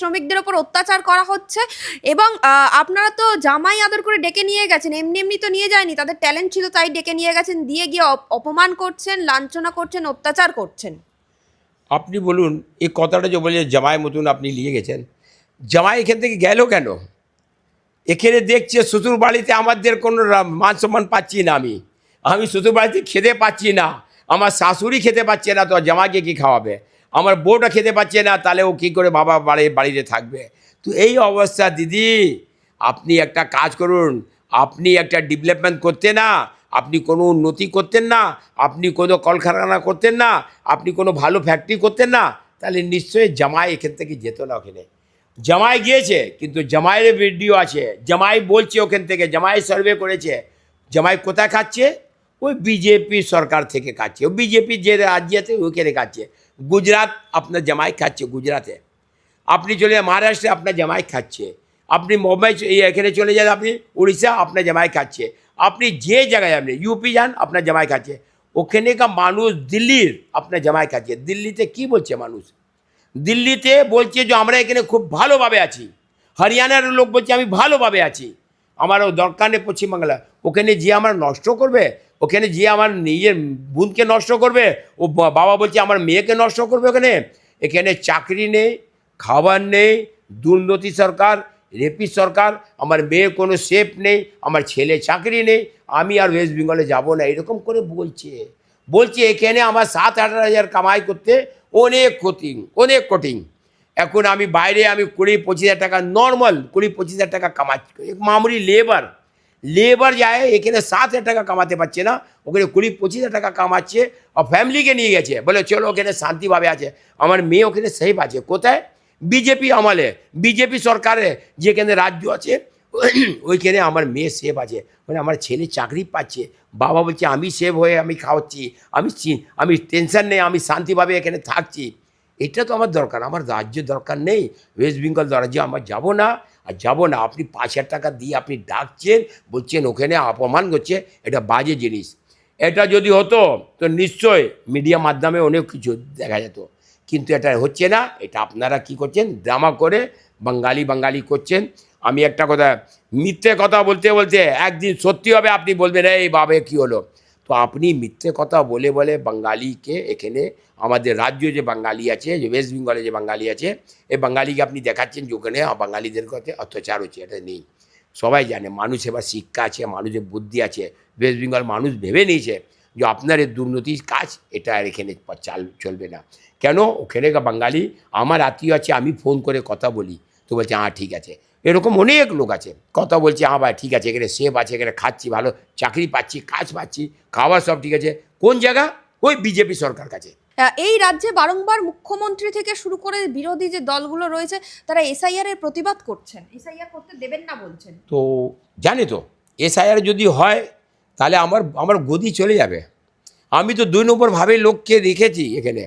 শ্রমিকদের ওপর অত্যাচার করা হচ্ছে এবং আপনারা তো জামাই আদর করে ডেকে নিয়ে গেছেন, এমনি এমনি তো নিয়ে যায়নি, তাদের ট্যালেন্ট ছিল তাই ডেকে নিয়ে গেছেন, দিয়ে গিয়ে অপমান করছেন, লাঞ্ছনা করছেন, অত্যাচার করছেন। আপনি বলুন, এই কথাটা যে বলে জামাই মতন আপনি নিয়ে গেছেন, জামাই এখান থেকে গেল কেন? এখানে দেখছে শ্বশুর বাড়িতে আমাদের কোনো মান সম্মান পাচ্ছি না আমি। আমি শ্বশুর বাড়িতে খেতে পাচ্ছি না, আমার শাশুড়ি খেতে পাচ্ছে না, তো জামাইকে কি খাওয়াবে? আমার বউটা খেতে পাচ্ছে না, তাহলে ও কী করে বাবা বাড়ি, বাড়িতে থাকবে? তো এই অবস্থা, দিদি, আপনি একটা কাজ করুন। আপনি একটা ডেভেলপমেন্ট করতে না, আপনি কোনো উন্নতি করতেন না, আপনি কোনো কলকারখানা করতেন না, আপনি কোনো ভালো ফ্যাক্টরি করতেন না, তাহলে নিশ্চয়ই জামাই এখান থেকে যেত না ওখানে। জামাই গিয়েছে, কিন্তু জামাইয়ের ভিডিও আছে। জামাই বলছে ওখান থেকে, জামাই সার্ভে করেছে। জামাই কোথায় খাচ্ছে? ওই বিজেপি সরকার থেকে খাচ্ছে। ও বিজেপি যে রাজ্যেতে, ওখানে খাচ্ছে। গুজরাট আপনার জামাই খাচ্ছে, গুজরাটে। আপনি চলে যান, মহারাষ্ট্রে আপনার জামাই খাচ্ছে। আপনি মুম্বাই এখানে চলে যান আপনি, উড়িষ্যা আপনার জামাই খাচ্ছে। আপনি যে জায়গায় আপনি ইউপি যান, আপনার জামাই খাচ্ছে। ওখানেকার মানুষ দিল্লির আপনার জামাই খাচ্ছে। দিল্লিতে কি বলছে মানুষ? দিল্লিতে বলছে যে, আমরা এখানে খুব ভালোভাবে আছি। হরিয়ানার লোক বলছে, আমি ভালোভাবে আছি। আমারও দরকার নেই পশ্চিমবাংলা। ওখানে যে আমার নষ্ট করবে ওখানে যে আমার নিজের বোনকে নষ্ট করবে, ও বাবা বলছে আমার মেয়েকে নষ্ট করবে ওখানে। এখানে চাকরি নেই, খাবার নেই, দুর্নীতি সরকার রেপি সরকার, আমার মেয়ে কোনো সেফ নেই, আমার ছেলে চাকরি নেই, আমি আর ওয়েস্ট বেঙ্গলে যাব না, এরকম করে বলছে। বলছে এখানে আমার সাত আঠারো হাজার কামাই করতে অনেক কঠিন অনেক কঠিন। এখন আমি বাইরে আমি কুড়ি পঁচিশ হাজার টাকা, নর্মাল কুড়ি পঁচিশ হাজার টাকা কামাচ্ছি। মামুলি লেবার। লেবার যায় এখানে সাত হাজার টাকা কামাতে পারছে না ওখানে কুড়ি পঁচিশ হাজার টাকা কামাচ্ছে আর ফ্যামিলিকে নিয়ে গেছে বলে চলো ওখানে শান্তিভাবে আছে আমার মেয়ে ওখানে সেফ আছে কোথায় বিজেপি আমলে বিজেপি সরকারে যেখানে রাজ্য আছে ওইখানে আমার মেয়ে সেফ আছে মানে আমার ছেলে চাকরি পাচ্ছে বাবা বলছে আমি সেভ হয়ে আমি খাওয়াচ্ছি আমি আমি টেনশন নেই আমি শান্তিভাবে এখানে থাকছি এটা তো আমার দরকার আমার রাজ্য দরকার নেই ওয়েস্ট বেঙ্গল রাজ্য আমার যাব না আর যাব না। আপনি পাঁচ হাজার টাকা দিয়ে আপনি ডাকছেন, বলছেন ওখানে অপমান করছে, এটা বাজে জিনিস। এটা যদি হতো, তো নিশ্চয় মিডিয়া মাধ্যমে অনেক কিছু দেখা যেত। কিন্তু এটা হচ্ছে না। এটা আপনারা কি করছেন? ড্রামা করে বাঙালি বাঙালি করছেন। আমি একটা কথা, মিথ্যে কথা বলতে বলতে একদিন সত্যি হবে, আপনি বলবেন, এই বাবে কি হলো? তো আপনি মিথ্যে কথা বলে বলে বাঙালিকে এখানে আমাদের রাজ্য যে বাঙালি আছে, যে ওয়েস্ট বেঙ্গলে যে বাঙালি আছে এই বাঙালিকে আপনি দেখাচ্ছেন যে ওখানে বাঙালিদের কাছে অত্যাচার হচ্ছে, এটা নেই। সবাই জানে, মানুষ এবার শিক্ষা আছে, মানুষের বুদ্ধি আছে ওয়েস্ট বেঙ্গল মানুষ ভেবে নিয়েছে যে আপনার এই দুর্নীতির কাজ, এটা আর এখানে চাল, চলবে না। কেন? ওখানে বাঙালি, আমার আত্মীয় আছে, আমি ফোন করে কথা বলি, তো বলছে হ্যাঁ ঠিক আছে। এরকম অনেক লোক আছে। কথা বলছে হ্যাঁ ভাই ঠিক আছে এখানে সেফ আছে এখানে খাচ্ছি ভালো চাকরি পাচ্ছি কাজ পাচ্ছি খাওয়া সব ঠিক আছে। কোন জায়গা? ওই বিজেপি সরকার কাছে। এই রাজ্যে বারংবার মুখ্যমন্ত্রী থেকে শুরু করে বিরোধী যে দলগুলো রয়েছে তারা এসআইআর এর প্রতিবাদ করছেন। এসআইআর করতে দেবেন না বলছেন। তো জানি তো এসআইআর যদি হয় তাহলে আমার আমার গদি চলে যাবে। আমি তো দুই নম্বরভাবে লোককে রেখেছি এখানে।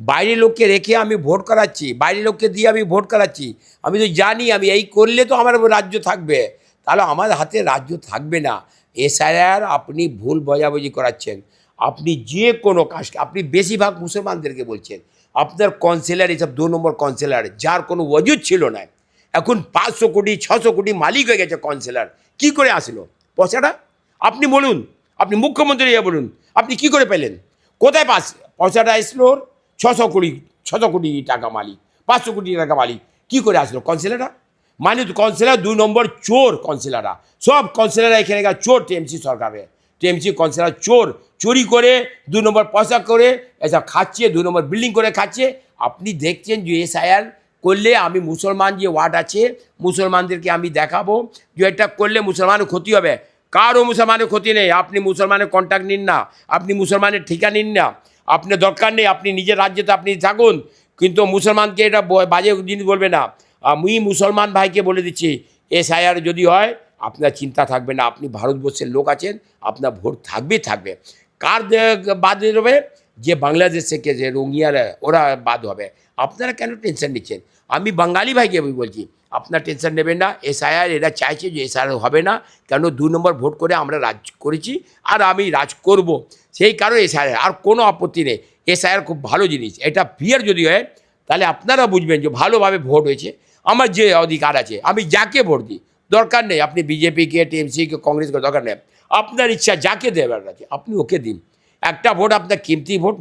বাইরের লোককে রেখে আমি ভোট করাচ্ছি বাইরের লোককে দিয়ে আমি ভোট করাচ্ছি। আমি তো জানি আমি এই করলে তো আমার রাজ্য থাকবে। তাহলে আমার হাতে রাজ্য থাকবে না। এসআইআর আপনি ভুল বোঝাবুঝি করাচ্ছেন। আপনি যে কোনো কাজ, আপনি বেশিরভাগ মুসলমানদেরকে বলছেন, আপনার কাউন্সিলর এসব দু নম্বর কাউন্সিলর যার কোনো ওজুদ ছিল না। এখন পাঁচশো কোটি, ছশো কোটি মালিক হয়ে গেছে কাউন্সিলর কি করে আসলো? পয়সাটা? আপনি বলুন, আপনি মুখ্যমন্ত্রী বলুন, আপনি কি করে পেলেন? কোথায় পাস, পয়সাটা আসলো ছশো কোটি ছশো কোটি টাকা মালিক, পাঁচশো কোটি টাকা মালিক। কী করে আসলো কাউন্সিলররা মানে কাউন্সিলর দুই নম্বর চোর কাউন্সিলররা সব কাউন্সিলররা এখানে চোর টিএমসি সরকারে। টিএমসি কাউন্সিলর চোর, চুরি করে দু নম্বর পয়সা করে, এসব খাচ্ছে, দু নম্বর বিল্ডিং করে খাচ্ছে। আপনি দেখছেন যে এসআইআর করলে আমি মুসলমান যে ওয়ার্ড আছে, মুসলমানদেরকে আমি দেখাবো যে এটা করলে মুসলমানের ক্ষতি হবে। কারও মুসলমানের ক্ষতি নেই। আপনি মুসলমানের কন্ট্যাক্ট নিন না। আপনি মুসলমানের ঠিকা নিন না। আপনার দরকার নেই, আপনি নিজের রাজ্যেতে আপনি থাকুন। কিন্তু মুসলমানকে এটা বাজে জিনিস বলবে না। আমি মুসলমান ভাইকে বলে দিচ্ছি, এসআইআর যদি হয়, আপনার চিন্তা থাকবে না। আপনি ভারতবর্ষের লোক আছেন, আপনার ভোট থাকবেই থাকবে। কার বাদ হবে যে বাংলাদেশ থেকে যে রঙিয়ারা, ওরা বাদ হবে। আপনারা কেন টেনশন নিচ্ছেন? আমি বাঙালি ভাইকে বলছি, আপনার টেনশন নেবেন না, এসআইআর এরা চাইছে যে এসআইআর হবে না, কেন দু নম্বর ভোট করে আমরা রাজ করেছি আর আমি রাজ করব। সেই কারণে এসআইআর, আর কোনো আপত্তি নেই। এসআইআর খুব ভালো জিনিস, এটা ফিয়ার যদি হয়, তাহলে আপনারা বুঝবেন যে ভালোভাবে ভোট হয়েছে। আমার যে অধিকার আছে, আমি যাকে ভোট দিই, দরকার নেই, আপনি বিজেপিকে টিএমসিকে কংগ্রেসকে দরকার নেই। আপনার ইচ্ছা যাকে দেওয়ার আছে, আপনি ওকে দিন। একটা ভোট আপনার কিমতি ভোট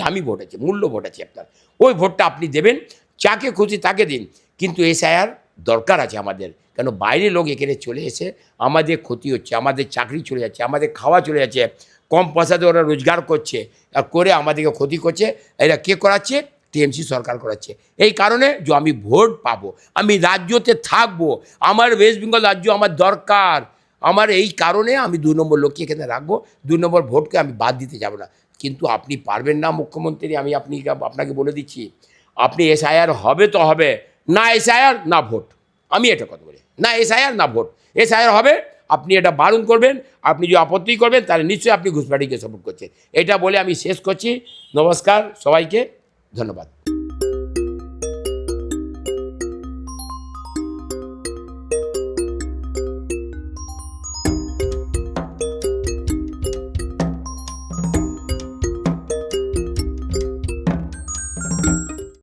দামি ভোট আছে, মূল্য ভোট আছে আপনার। ওই ভোটটা আপনি দেবেন যাকে খুশি তাকে দিন। কিন্তু এসআইআর দরকার আছে আমাদের। কেন? বাইরে লোক এখানে চলে এসে আমাদের ক্ষতি হচ্ছে, আমাদের চাকরি চলে যাচ্ছে, আমাদের খাওয়া চলে যাচ্ছে, কম পয়সাতে ওরা রোজগার করছে আর করে আমাদেরকে ক্ষতি করছে। এরা কে করাচ্ছে? টিএমসি সরকার করাচ্ছে। এই কারণে যে আমি ভোট পাবো, আমি রাজ্যতে থাকব, আমার ওয়েস্ট বেঙ্গল রাজ্য আমার দরকার। আমার এই কারণে আমি দু নম্বর লোককে এখানে রাখব, দু নম্বর ভোটকে আমি বাদ দিতে যাব না। কিন্তু আপনি পারবেন না মুখ্যমন্ত্রী, আমি আপনি, আপনাকে বলে দিচ্ছি। আপনি এসআইআর হবে তো হবে, না এসআইআর, না ভোট। আমি এটা কথা বলি, না এসআইআর, না ভোট। এসআইআর হবে, আপনি এটা বারণ করবেন, আপনি যদি আপত্তি করবেন, তাহলে নিশ্চয়ই আপনি ঘুষপাটিকে সাপোর্ট করছেন। এটা বলে আমি শেষ করছি। নমস্কার, সবাইকে ধন্যবাদ।